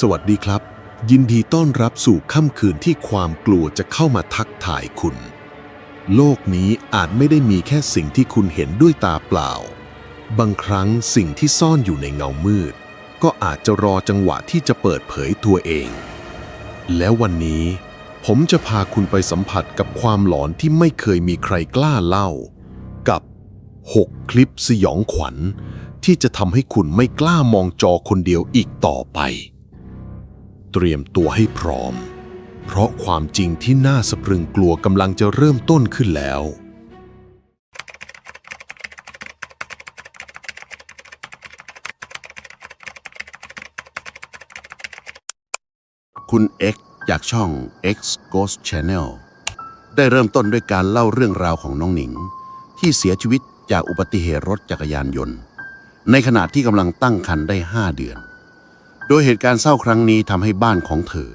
สวัสดีครับ ยินดีต้อนรับสู่ค่ำคืนที่ความกลัวจะเข้ามาทักทายคุณ โลกนี้อาจไม่ได้มีแค่สิ่งที่คุณเห็นด้วยตาเปล่า บางครั้งสิ่งที่ซ่อนอยู่ในเงามืด ก็อาจจะรอจังหวะที่จะเปิดเผยตัวเอง แล้ววันนี้ ผมจะพาคุณไปสัมผัสกับความหลอนที่ไม่เคยมีใครกล้าเล่า กับ 6 คลิปสยองขวัญที่จะทำให้คุณไม่กล้ามองจอคนเดียวอีกต่อไป เตรียมตัวให้พร้อม เพราะความจริงที่น่าสะพรึงกลัวกำลังจะเริ่มต้นขึ้นแล้ว คุณ X จากช่อง X Ghost Channel ได้เริ่มต้นด้วยการเล่าเรื่องราวของน้องหนิง ที่เสียชีวิตจากอุบัติเหตุรถจักรยานยนต์ ในขณะที่กำลังตั้งครรภ์ได้ 5 เดือน โดยเหตุการณ์เศร้าครั้งนี้ทำให้บ้านของเธอ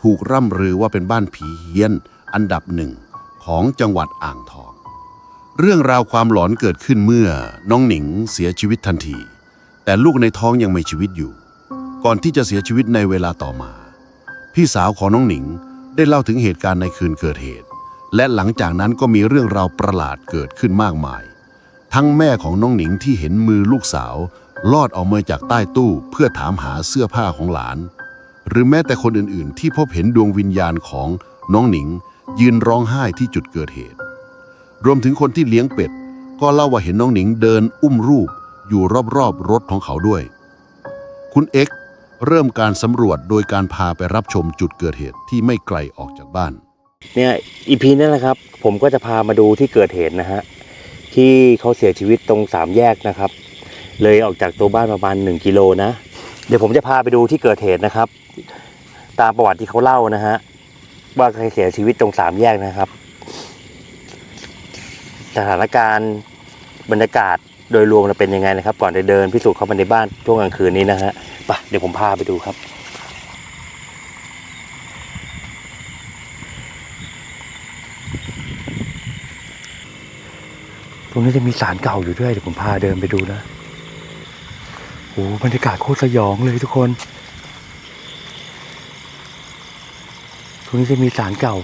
ถูกร่ำลือว่าเป็นบ้านผีเฮี้ยน อันดับหนึ่งของจังหวัดอ่างทอง เรื่องราวความหลอนเกิดขึ้นเมื่อน้องหนิงเสียชีวิตทันที แต่ลูกในท้องยังมีชีวิตอยู่ ก่อนที่จะเสียชีวิตในเวลาต่อมา พี่สาวของน้องหนิงได้เล่าถึงเหตุการณ์ในคืนเกิดเหตุ และหลังจากนั้นก็มีเรื่องราวประหลาดเกิดขึ้นมากมาย ทั้งแม่ของน้องหนิงที่เห็นมือลูกสาว ลอดออกมาจากใต้ตู้เพื่อถามหาเสื้อผ้าของหลาน หรือแม้แต่คนอื่นๆ ที่พบเห็นดวงวิญญาณของน้องหนิง ยืนร้องไห้ที่จุดเกิดเหตุ รวมถึงคนที่เลี้ยงเป็ด ก็เล่าว่าเห็นน้องหนิงเดินอุ้มรูปอยู่รอบๆรถของเขาด้วย คุณเอ็กเริ่มการสำรวจโดยการพาไปรับชมจุดเกิดเหตุที่ไม่ไกลออกจากบ้าน เนี่ยอีพีนั่นแหละครับ ผมก็จะพามาดูที่เกิดเหตุนะฮะ ที่เขาเสียชีวิตตรงสามแยกนะครับ เลยออกจากตัวบ้านประมาณ1กิโลนะ เดี๋ยวผมจะพาไปดูที่เกิดเหตุนะครับ ตามประวัติที่เขาเล่านะฮะว่าใครเสียชีวิตตรงสามแยกนะครับ สถานการณ์บรรยากาศโดยรวมเราเป็นยังไงนะครับ ก่อนจะเดินพิสูจน์เข้ามาในบ้านช่วงกลางคืนนี้นะฮะไปเดี๋ยวผมพาไปดูครับตรงนี้จะมีสารเก่าอยู่ด้วยเดี๋ยวผมพาเดินไปดูนะ โอ้บรรยากาศโคตรสยองเลยทุกคนตรงนี้จะมีสารเก่า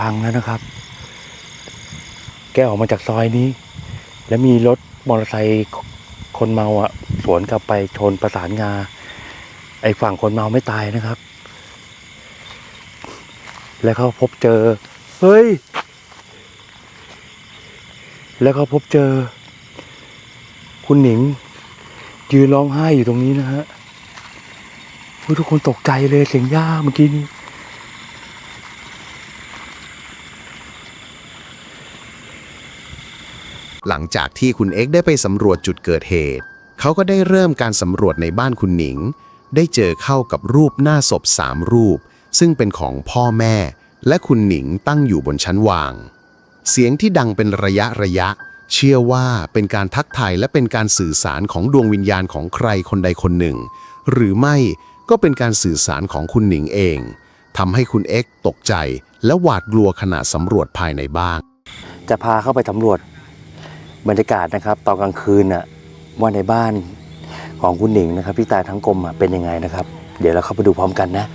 พังแล้วนะครับ แกออกมาจากซอยนี้ แล้วมีรถมอเตอร์ไซค์คนเมาอะ สวนกลับไปชนประสานงา ไอ้ฝั่งคนเมาไม่ตายนะครับ แล้วเขาพบเจอ เฮ้ย แล้วก็พบเจอ คุณหนิง ยืนร้องไห้อยู่ตรงนี้นะฮะทุกคนตกใจเลยเสียงย่าเมื่อกี้นี้หลังจากที่คุณเอ็กได้ไปสำรวจจุดเกิดเหตุ เขาก็ได้เริ่มการสำรวจในบ้านคุณหนิง ได้เจอเข้ากับรูปหน้าศพสามรูป ซึ่งเป็นของพ่อแม่ และคุณหนิงตั้งอยู่บนชั้นวาง เสียงที่ดังเป็นระยะระยะ เชื่อว่าเป็นการทักทายและเป็นการสื่อสารของดวงวิญญาณของใครคนใดคนหนึ่ง หรือไม่ก็เป็นการสื่อสารของคุณหนิงเองทำให้คุณเอ็กตกใจและหวาดกลัวขณะสำรวจภายในบ้านจะพาเข้าไปสำรวจบรรยากาศนะครับตอนกลางคืนน่ะว่าในบ้านของคุณหนิงนะครับที่ตายทั้งกลมอะเป็นยังไงนะครับ เดี๋ยวเราเข้าไปดูพร้อมกันนะ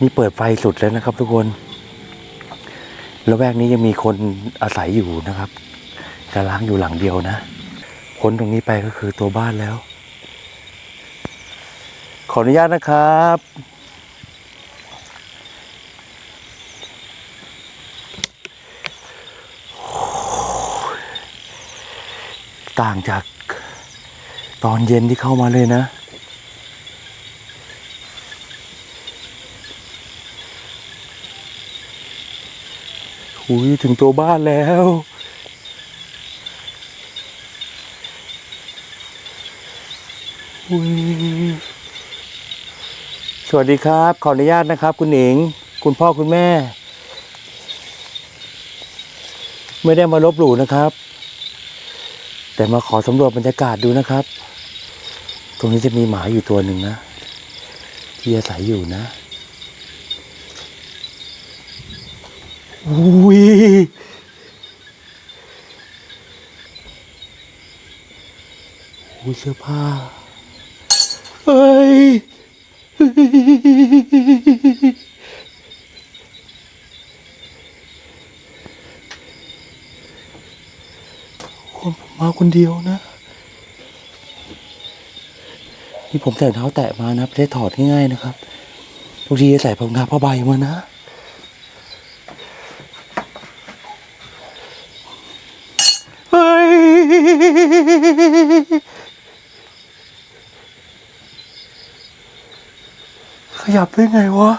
นี่เปิดไฟสุดแล้วนะครับ ทุกคนแล้วแวกนี้ยังมีคนอาศัยอยู่นะครับ จะล้างอยู่หลังเดียวนะพ้นตรงนี้ไปก็คือตัวบ้านแล้ว ขออนุญาตนะครับ ต่างจากตอนเย็นที่เข้ามาเลยนะหุยถึงตัวบ้านแล้วหุย สวัสดีครับ ขออนุญาตนะครับ คุณหนิง คุณพ่อคุณแม่ ไม่ได้มาลบหลู่นะครับ แต่มาขอสำรวจบรรยากาศดูนะครับ ตรงนี้จะมีหมาอยู่ตัวหนึ่งนะ ที่อาศัยอยู่นะอุ้ยอุ้ยเสื้อผ้า ฮ้ยคนผมมาคนเดียวนะ นี่ผมใส่เท้าแตะมานะไม่ได้ถอดง่ายๆนะครับทุกทีใส่รองเท้าผ้าใบมานะเฮ้ย ยับได้ไงวะ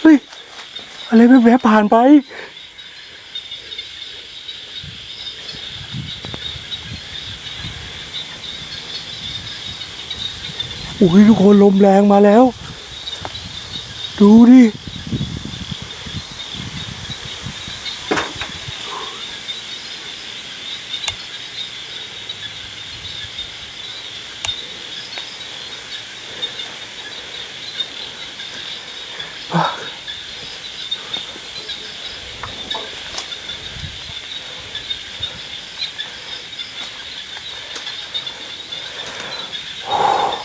เฮ้ย อะไรแวบๆผ่านไปโอ้ยทุกคนลมแรงมาแล้ว ดูดิ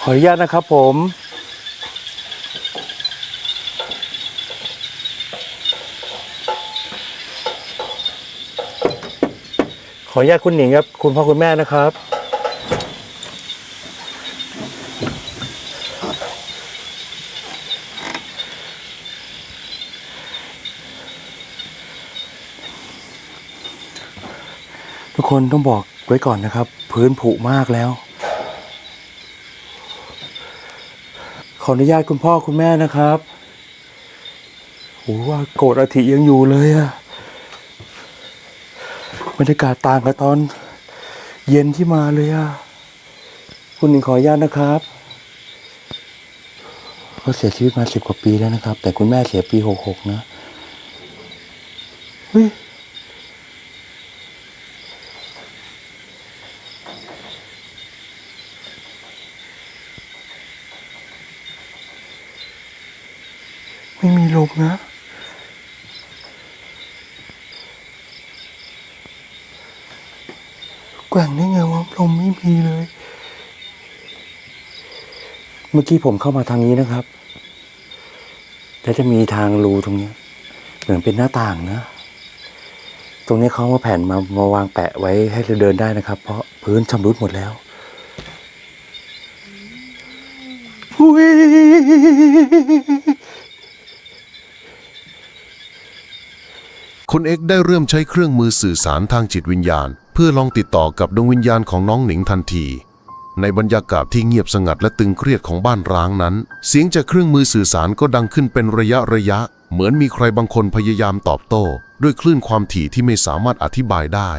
ขออนุญาตนะครับผม ขออนุญาตคุณหนิงครับ คุณพ่อคุณแม่นะครับ ทุกคนต้องบอกไว้ก่อนนะครับ พื้นผุมากแล้ว ขออนุญาตคุณพ่อคุณแม่นะครับโอ้ว่าโกรธอาทิยังอยู่เลยอะบรรยากาศต่างกับตอน เย็นที่มาเลยอะคุณหนิงขออนุญาตนะครับเขาเสียชีวิตมาสิบกว่าปีแล้วนะครับ แต่คุณแม่เสียปีหกหกนะเฮ้ย ไม่มีลม นะ แกว่งได้ไงวะลมไม่มีเลย เมื่อกี้ผมเข้ามาทางนี้นะครับแล้วจะมีทางรูตรงเนี้ยเหมือนเป็นหน้าต่างนะ ตรงนี้เขามาแผ่นมามาวางแปะไว้ให้เราเดินได้นะครับ เพราะพื้นชำรุดหมดแล้วอุ้ย คุณเอกได้เริ่มใช้เครื่องมือสื่อสารทางจิตวิญญาณ เพื่อลองติดต่อกับดวงวิญญาณของน้องหนิงทันที ในบรรยากาศที่เงียบสงัดและตึงเครียดของบ้านร้างนั้น เสียงจากเครื่องมือสื่อสารก็ดังขึ้นเป็นระยะระยะ เหมือนมีใครบางคนพยายามตอบโต้ ด้วยคลื่นความถี่ที่ไม่สามารถอธิบายได้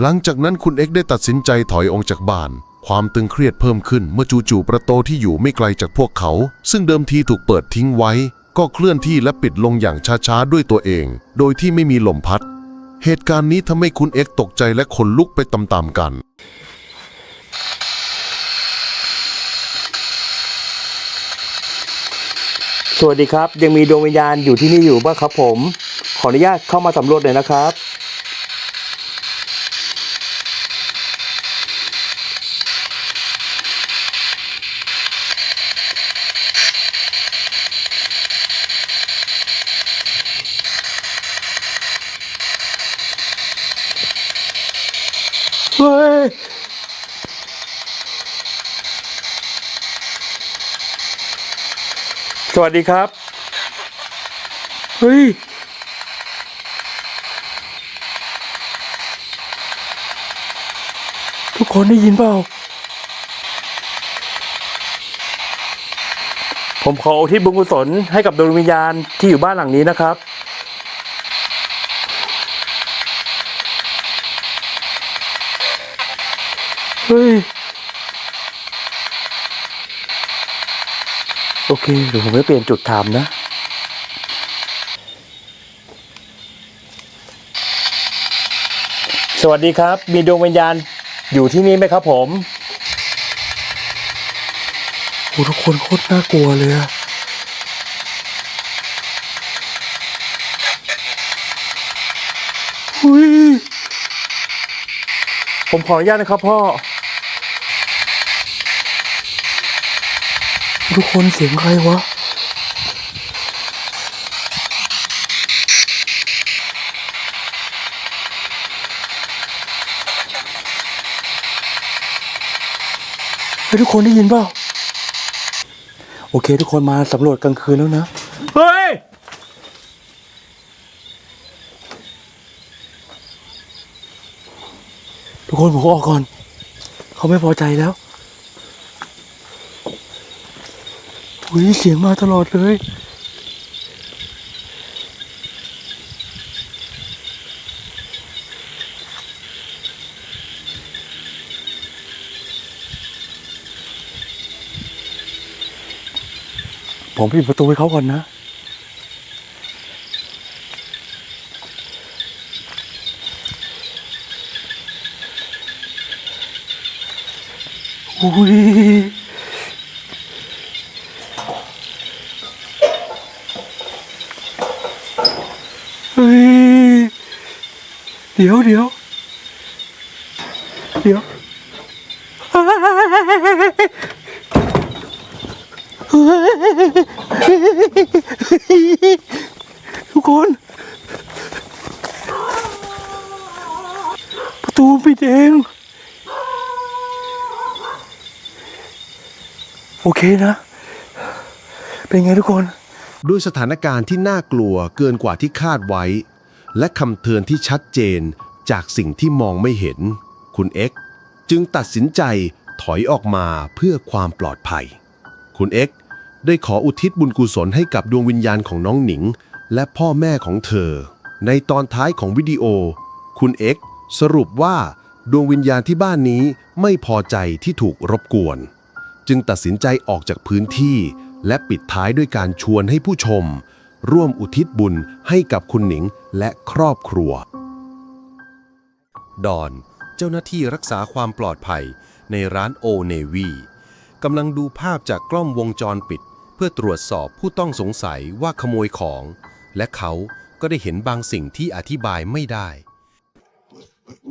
หลังจากนั้นคุณเอกได้ตัดสินใจถอยออกจากบ้านความตึงเครียดเพิ่มขึ้นเมื่อจู่ๆประตูที่อยู่ไม่ไกลจากพวกเขา ซึ่งเดิมทีถูกเปิดทิ้งไว้ ก็เคลื่อนที่และปิดลงอย่างช้าๆด้วยตัวเอง โดยที่ไม่มีลมพัด เหตุการณ์นี้ทำให้คุณเอ็กตกใจและขนลุกไปตามๆกัน สวัสดีครับ ยังมีดวงวิญญาณอยู่ที่นี่อยู่บ้างครับผม ขออนุญาตเข้ามาสำรวจหน่อยนะครับ เฮ้ย ส วัสดีครับ เฮ้ย ทุกคนได้ยินเปล่า ผมขออุทิศบุญกุศลให้กับดวงวิญญาณที่อยู่บ้านหลังนี้นะครับ เคเดี๋ยวผมจะเปลี่ยนจุดถามนะสวัสดีครับ มีดวงวิญญาณอยู่ที่นี่ไหมครับผมโอ้ทุกคนโคตรน่ากลัวเลยอะอุ้ยผมขออนุญาตนะครับพ่อ ทุกคนเสียงใครวะเฮ้ยทุกคนได้ยินเปล่า โอเค ทุกคนมาสำรวจกลางคืนแล้วนะ เฮ้ย ทุกคนผมออกก่อน เขาไม่พอใจแล้ว อุ้ยเสียงมาตลอดเลยผมปิดประตูให้เขาก่อนนะ อุ้ย เฮ้ย เดี๋ยวเดี๋ยวเดี๋ยวทุกคน ประตูปิดเอง โอเคนะ เป็นไงทุกคน ด้วยสถานการณ์ที่น่ากลัวเกินกว่าที่คาดไว้ และคำเตือนที่ชัดเจนจากสิ่งที่มองไม่เห็น คุณเอ็กซ์จึงตัดสินใจถอยออกมาเพื่อความปลอดภัย คุณเอ็กซ์ได้ขออุทิศบุญกุศลให้กับดวงวิญญาณของน้องหนิง และพ่อแม่ของเธอ ในตอนท้ายของวิดีโอ คุณเอ็กซ์สรุปว่าดวงวิญญาณที่บ้านนี้ไม่พอใจที่ถูกรบกวน จึงตัดสินใจออกจากพื้นที่ และปิดท้ายด้วยการชวนให้ผู้ชม ร่วมอุทิศบุญให้กับคุณหนิงและครอบครัว ดอน เจ้าหน้าที่รักษาความปลอดภัยในร้านโอเนวีกำลังดูภาพจากกล้องวงจรปิด เพื่อตรวจสอบผู้ต้องสงสัยว่าขโมยของ และเขาก็ได้เห็นบางสิ่งที่อธิบายไม่ได้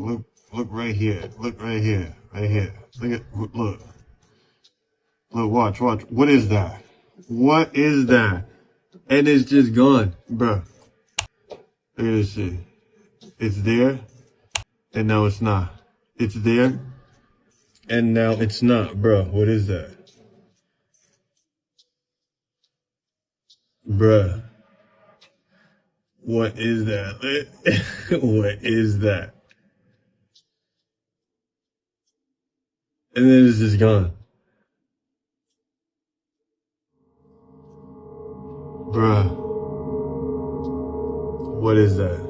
Look, look right here. Look right here. Right here. Look at, look. Look, watch, watch. What is that? What is that? And it's just gone, bruh. Look at this shit. It's there, and now it's not. It's there, and now it's not, bruh. What is that? Bruh. What is that? what is that? And then it's just gone. Bruh. What is that?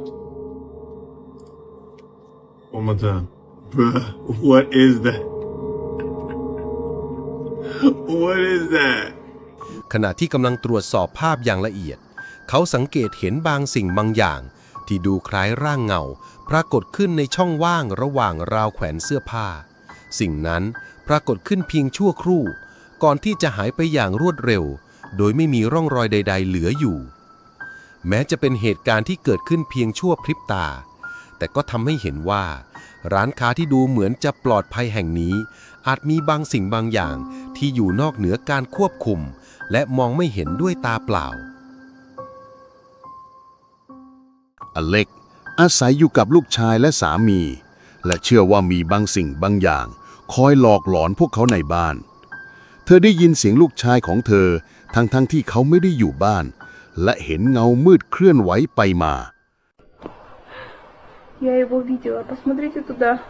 One more time. Bruh. What is that? what is that? ขณะที่กำลังตรวจสอบภาพอย่างละเอียด เขาสังเกตเห็นบางสิ่งบางอย่าง ที่ดูคล้ายร่างเงา ปรากฏขึ้นในช่องว่างระหว่างราวแขวนเสื้อผ้า สิ่งนั้นปรากฏขึ้นเพียงชั่วครู่ ก่อนที่จะหายไปอย่างรวดเร็ว โดยไม่มีร่องรอยใด ๆ เหลืออยู่ แม้จะเป็นเหตุการณ์ที่เกิดขึ้นเพียงชั่วพริบตา แต่ก็ทำให้เห็นว่า ร้านค้าที่ดูเหมือนจะปลอดภัยแห่งนี้ อาจมีบางสิ่งบางอย่างที่อยู่นอกเหนือการควบคุม และมองไม่เห็นด้วยตาเปล่า อเล็กอาศัยอยู่กับลูกชายและสามี และเชื่อว่ามีบางสิ่งบางอย่าง คอยหลอกหลอนพวกเขาในบ้าน เธอได้ยินเสียงลูกชายของเธอ ทั้งๆทที่เขาไม่ได้อยู่บ้าน และเห็นเงามืดเคลื่อนไหวไปมา Я его видела. Посмотрите туда.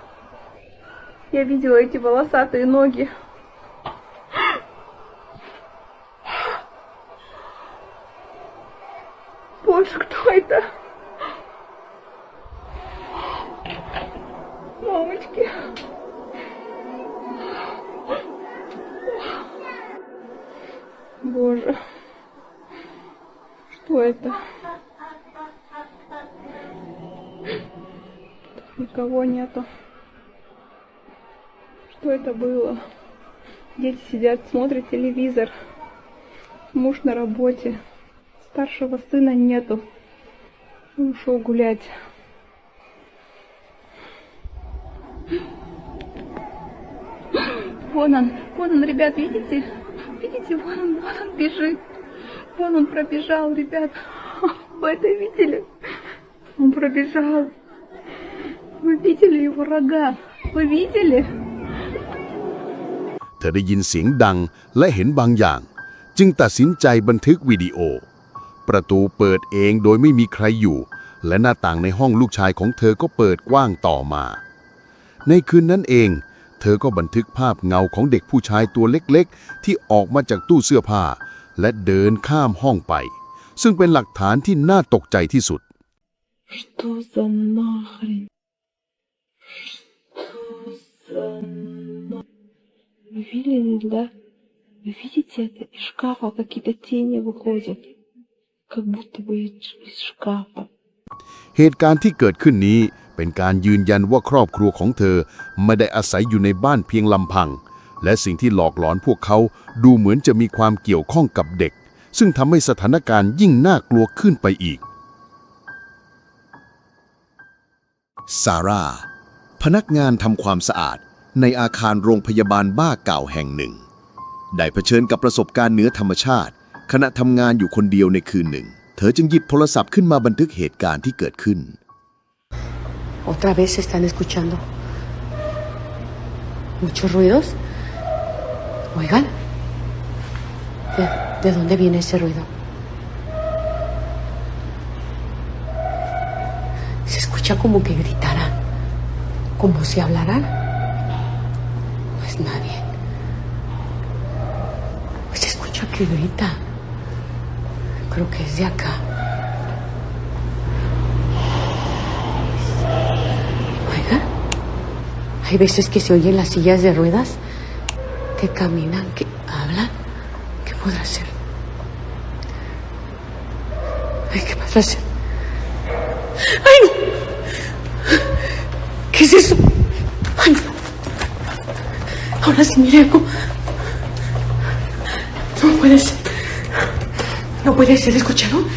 Я видела эти волосатые ноги. Боже, кто это? Мамочки. Боже. Что это? Никого нету. Что это было? Дети сидят, смотрят телевизор. Муж на работе. Старшего сына нету. Он ушел гулять. Вон он, вон он, ребят, видите? Видите, вон он, вон он бежит. Вон он пробежал, ребят. Вы это видели? Он пробежал. Вы видели его рога? Вы видели? เธอได้ยินเสียงดังและเห็นบางอย่าง จึงตัดสินใจบันทึกวิดีโอ ประตูเปิดเองโดยไม่มีใครอยู่ และหน้าต่างในห้องลูกชายของเธอก็เปิดกว้างต่อมา ในคืนนั้นเอง เธอก็บันทึกภาพเงาของเด็กผู้ชายตัวเล็กๆ ที่ออกมาจากตู้เสื้อผ้า และเดินข้ามห้องไป ซึ่งเป็นหลักฐานที่น่าตกใจที่สุด Что за нахрен? Что за на- Вы видели, да? Вы видите это? Из шкафа какие-то тени выходят. Как будто бы из из шкафа. เหตุการณ์ที่เกิดขึ้นนี้ เป็นการยืนยันว่าครอบครัวของเธอไม่ได้อาศัยอยู่ในบ้านเพียงลำพัง และสิ่งที่หลอกหลอนพวกเขาดูเหมือนจะมีความเกี่ยวข้องกับเด็ก ซึ่งทำให้สถานการณ์ยิ่งน่ากลัวขึ้นไปอีก ซาร่า พนักงานทำความสะอาดในอาคารโรงพยาบาลบ้าเก่าแห่งหนึ่ง ได้เผชิญกับประสบการณ์เหนือธรรมชาติ ขณะทำงานอยู่คนเดียวในคืนหนึ่ง เธอจึงหยิบโทรศัพท์ขึ้นมาบันทึกเหตุการณ์ที่เกิดขึ้น Otra vez se están escuchando. Muchos ruidos. Oigan. ¿De, de dónde viene ese ruido? Se escucha como que gritaran. Como si hablaran. No es nadie. Pues se escucha que grita. Creo que es de acá. Hay veces que se oyen las sillas de ruedas que caminan, que hablan. ¿Qué podrá ser? Ay, ¿qué podrá ser? ¡Ay! ¿Qué es eso? ¡Ay! Ahora sí mire. No puede ser. No puede ser, ¿escucharon?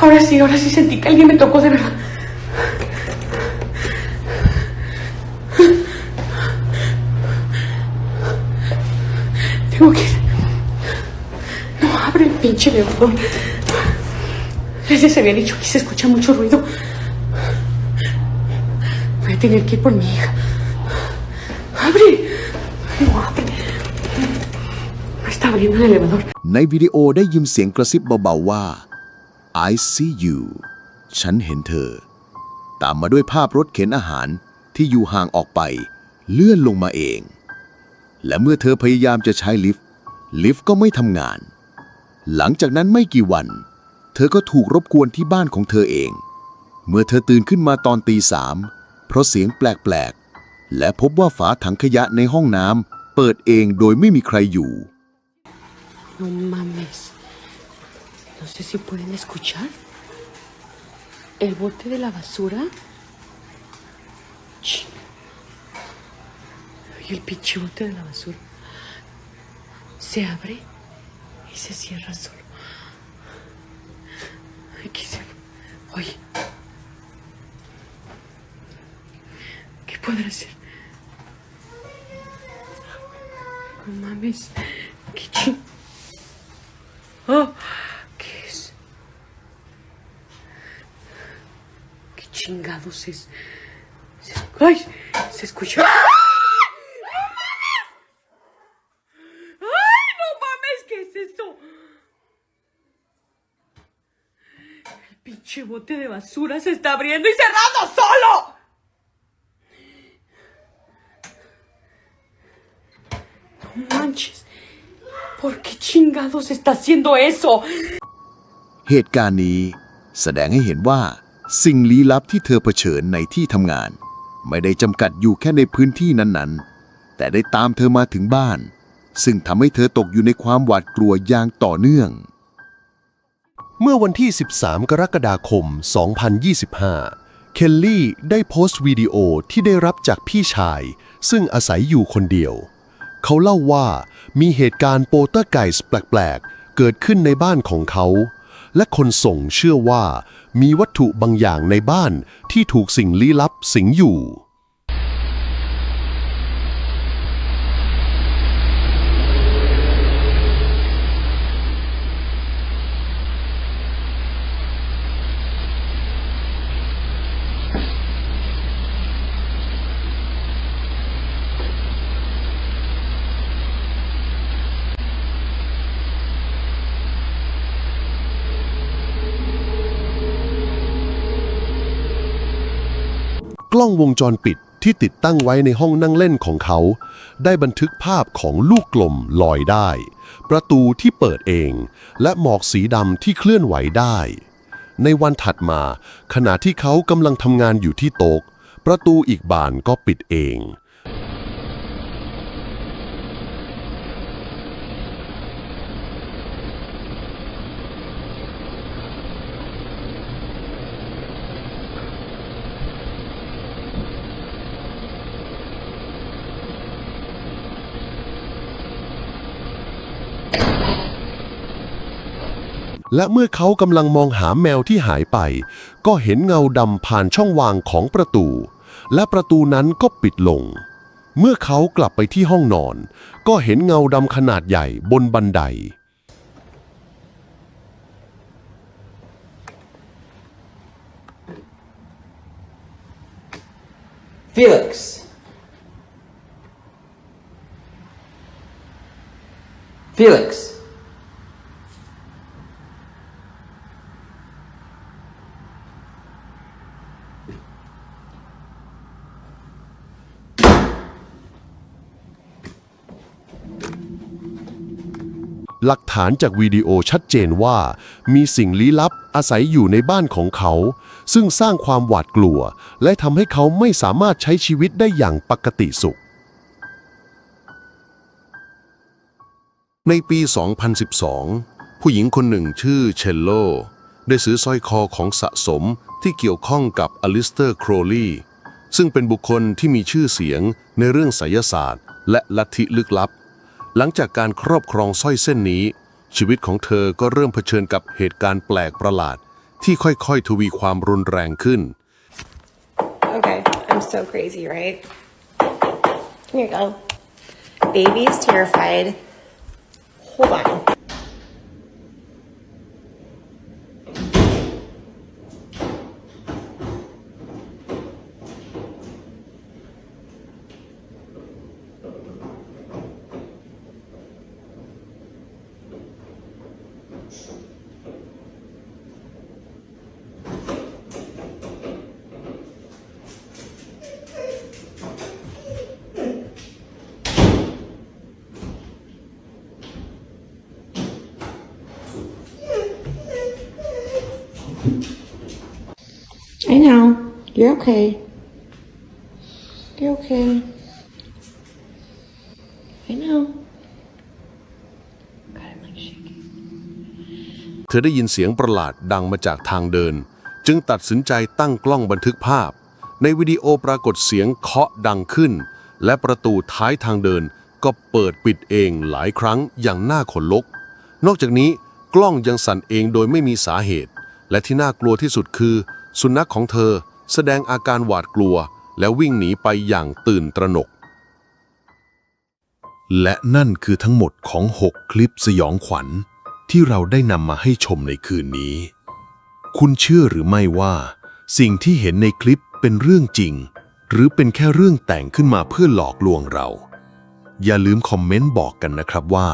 Ahora sí, ahora sí sentí que alguien me tocó de verdad. Pinche elevador. Ya se había dicho que se escucha mucho ruido. Voy a tener que ir por mi hija. ¡Abre! No abre. No está abriendo el elevador. ในวิดีโอได้ยินเสียงกระซิบเบาๆว่า I see you ฉันเห็นเธอ ตามมาด้วยภาพรถเข็นอาหารที่อยู่ห่างออกไป เลื่อนลงมาเอง และเมื่อเธอพยายามจะใช้ลิฟต์ ลิฟต์ก็ไม่ทำงาน หลังจากนั้นไม่กี่วัน เธอก็ถูกรบกวนที่บ้านของเธอเอง เมื่อเธอตื่นขึ้นมาตอนตีสามเพราะเสียงแปลกๆ และพบว่าฝาถังขยะในห้องน้ำเปิดเองโดยไม่มีใครอยู่ No mames. No sé si pueden escuchar. El bote de la basura. Ching. Y el pinche bote de la basura. Se abre se cierra solo. Aquí se. Oye. ¿Qué podrá ser? No mames. ¿Qué ching? Oh, ¿Qué es? ¿Qué chingados es? ¡Ay! Se escucha. Pinche bote de basura se está abriendo y cerrando solo. No manches. ¿Por qué chingados está haciendo eso? เหตุการณ์นี้แสดงให้เห็นว่า สิ่งลี้ลับที่เธอเผชิญในที่ทำงาน ไม่ได้จำกัดอยู่แค่ในพื้นที่นั้นๆ แต่ได้ตามเธอมาถึงบ้าน ซึ่งทำให้เธอตกอยู่ในความหวาดกลัวอย่างต่อเนื่อง เมื่อวันที่ 13 กรกฎาคม 2025 เคลลี่ได้โพสต์วิดีโอที่ได้รับจากพี่ชาย ซึ่งอาศัยอยู่คนเดียว เขาเล่าว่ามีเหตุการณ์โปเตอร์ไกส์แปลก ๆ เกิดขึ้นในบ้านของเขา และคนส่งเชื่อว่ามีวัตถุบางอย่างในบ้านที่ถูกสิ่งลี้ลับสิงอยู่ ล้อง วงจรปิดที่ติดตั้งไว้ในห้องนั่งเล่นของเขา ได้บันทึกภาพของลูกกลมลอยได้ ประตูที่เปิดเอง และหมอกสีดำที่เคลื่อนไหวได้ ในวันถัดมา ขณะที่เขากำลังทำงานอยู่ที่โต๊ะประตูอีกบานก็ปิดเอง และเมื่อเขากำลังมองหาแมวที่หายไป ก็เห็นเงาดำผ่านช่องวางของประตู และประตูนั้นก็ปิดลง เมื่อเขากลับไปที่ห้องนอน ก็เห็นเงาดำขนาดใหญ่บนบันได Felix. Felix. หลักฐานจากวิดีโอชัดเจนว่า มีสิ่งลี้ลับอาศัยอยู่ในบ้านของเขา ซึ่งสร้างความหวาดกลัว และทำให้เขาไม่สามารถใช้ชีวิตได้อย่างปกติสุข ในปี 2012 ผู้หญิงคนหนึ่งชื่อเชลโล ได้ซื้อสร้อยคอของสะสมที่เกี่ยวข้องกับอลิสเตอร์โครลีซึ่งเป็นบุคคลที่มีชื่อเสียงในเรื่องไสยศาสตร์ และลัทธิลึกลับ หลังจากการครอบครองสร้อยเส้นนี้ ชีวิตของเธอก็เริ่มเผชิญกับเหตุการณ์แปลกประหลาด ที่ค่อยๆ ทวีความรุนแรงขึ้น Okay, I'm so crazy, right? Here you go. Baby's terrified. Hold on. I know. You're okay. You're okay. I know. เธอได้ยินเสียงประหลาดดังมาจากทางเดิน จึงตัดสินใจตั้งกล้องบันทึกภาพ ในวิดีโอปรากฏเสียงเคาะดังขึ้น และประตูท้ายทางเดินก็เปิดปิดเองหลายครั้งอย่างน่าขนลุก นอกจากนี้กล้องยังสั่นเองโดยไม่มีสาเหตุ และที่น่ากลัวที่สุดคือ สุนัขของเธอแสดงอาการหวาดกลัวและวิ่งหนีไปอย่างตื่นตระหนก และนั่นคือทั้งหมดของ 6 คลิปสยองขวัญ ที่เราได้นำมาให้ชมในคืนนี้ คุณเชื่อหรือไม่ว่า สิ่งที่เห็นในคลิปเป็นเรื่องจริง หรือเป็นแค่เรื่องแต่งขึ้นมาเพื่อหลอกลวงเรา อย่าลืมคอมเมนต์บอกกันนะครับว่า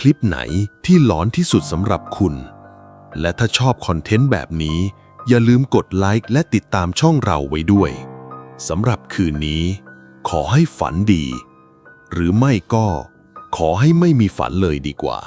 คลิปไหนที่หลอนที่สุดสำหรับคุณ และถ้าชอบคอนเทนต์แบบนี้ อย่าลืมกดไลค์และติดตามช่องเราไว้ด้วยสำหรับคืนนี้ ขอให้ฝันดี หรือไม่ก็ขอให้ไม่มีฝันเลยดีกว่า